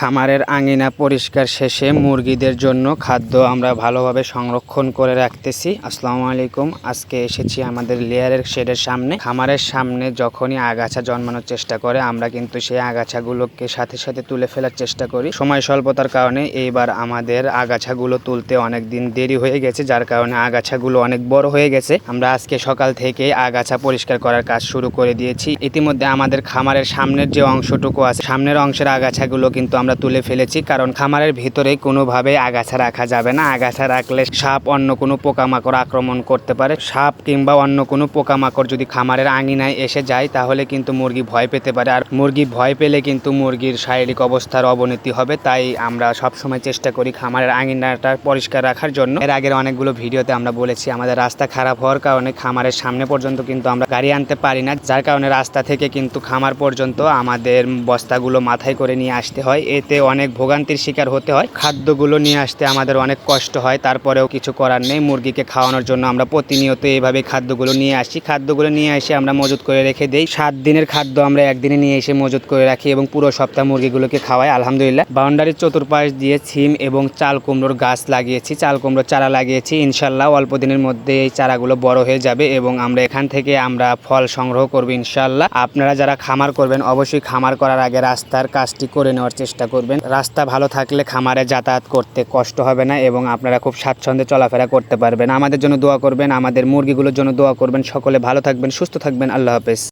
খামারের আঙিনা পরিষ্কার শেষে মুরগিদের জন্য খাদ্য আমরা ভালোভাবে সংরক্ষণ করে রাখতেছি। আসসালামু আলাইকুম। আজকে এসেছি আমাদের লেয়ারের শেডের সামনে। খামারের সামনে যখনই আগাছা জন্মানোর চেষ্টা করে, আমরা কিন্তু সেই আগাছাগুলোকে সাথে সাথে তুলে ফেলার চেষ্টা করি। সময় স্বল্পতার কারণে এইবার আমাদের আগাছাগুলো তুলতে অনেক দিন দেরি হয়ে গেছে, যার কারণে আগাছাগুলো অনেক বড় হয়ে গেছে। আমরা আজকে সকাল থেকে আগাছা পরিষ্কার করার কাজ শুরু করে দিয়েছি। ইতিমধ্যে আমাদের খামারের সামনের যে অংশটুকু আছে, সামনের অংশের আগাছাগুলো কিন্তু আমরা তুলে ফেলেছি, কারণ খামারের ভিতরে কোনোভাবে আগাছা রাখা যাবে না। আগাছা রাখলে সাপ অন্য কোনো পোকামাকড় আক্রমণ করতে পারে। সাপ কিংবা অন্য কোনো পোকামাকড় যদি খামারের আঙিনায় এসে যায়, তাহলে কিন্তু মুরগি ভয় পেতে পারে। আর মুরগি ভয় পেলে কিন্তু মুরগির শারীরিক অবস্থার অবনতি হবে। তাই আমরা সবসময় চেষ্টা করি খামারের আঙিনাটা পরিষ্কার রাখার জন্য। এর আগের অনেকগুলো ভিডিওতে আমরা বলেছি, আমাদের রাস্তা খারাপ হওয়ার কারণে খামারের সামনে পর্যন্ত কিন্তু আমরা গাড়ি আনতে পারি না। যার কারণে রাস্তা থেকে কিন্তু খামার পর্যন্ত আমাদের বস্তাগুলো মাথায় করে নিয়ে আসতে হয়। এতে অনেক ভোগান্তির শিকার হতে হয়। খাদ্যগুলো নিয়ে আসতে আমাদের অনেক কষ্ট হয়, তারপরেও কিছু করার নেই। মুরগিকে খাওয়ানোর জন্য আমরা প্রতিনিয়ত এইভাবে খাদ্যগুলো নিয়ে আসি। খাদ্যগুলো নিয়ে এসে আমরা মজুত করে রেখে দেই। সাত দিনের খাদ্য আমরা একদিনে নিয়ে এসে মজুত করে রাখি এবং পুরো সপ্তাহ মুরগিগুলোকে খাওয়াই। আলহামদুলিল্লাহ, বাউন্ডারির চতুর্পাশ দিয়ে ছিম এবং চাল কুমড়োর গাছ লাগিয়েছি। চাল কুমড়োর চারা লাগিয়েছি। ইনশাল্লাহ অল্প দিনের মধ্যে এই চারাগুলো বড় হয়ে যাবে এবং আমরা এখান থেকে আমরা ফল সংগ্রহ করব ইনশাল্লাহ। আপনারা যারা খামার করবেন, অবশ্যই খামার করার আগে রাস্তার কাজটি করে নেওয়ার চেষ্টা করবেন। রাস্তা ভালো থাকলে খামারে যাতায়াত করতে কষ্ট হবে না এবং আপনারা খুব স্বাচ্ছন্দ্যে চলাফেরা করতে পারবেন। আমাদের জন্য দোয়া করবেন, আমাদের মুরগিগুলোর জন্য দোয়া করবেন। সকলে ভালো থাকবেন, সুস্থ থাকবেন। আল্লাহ হাফেজ।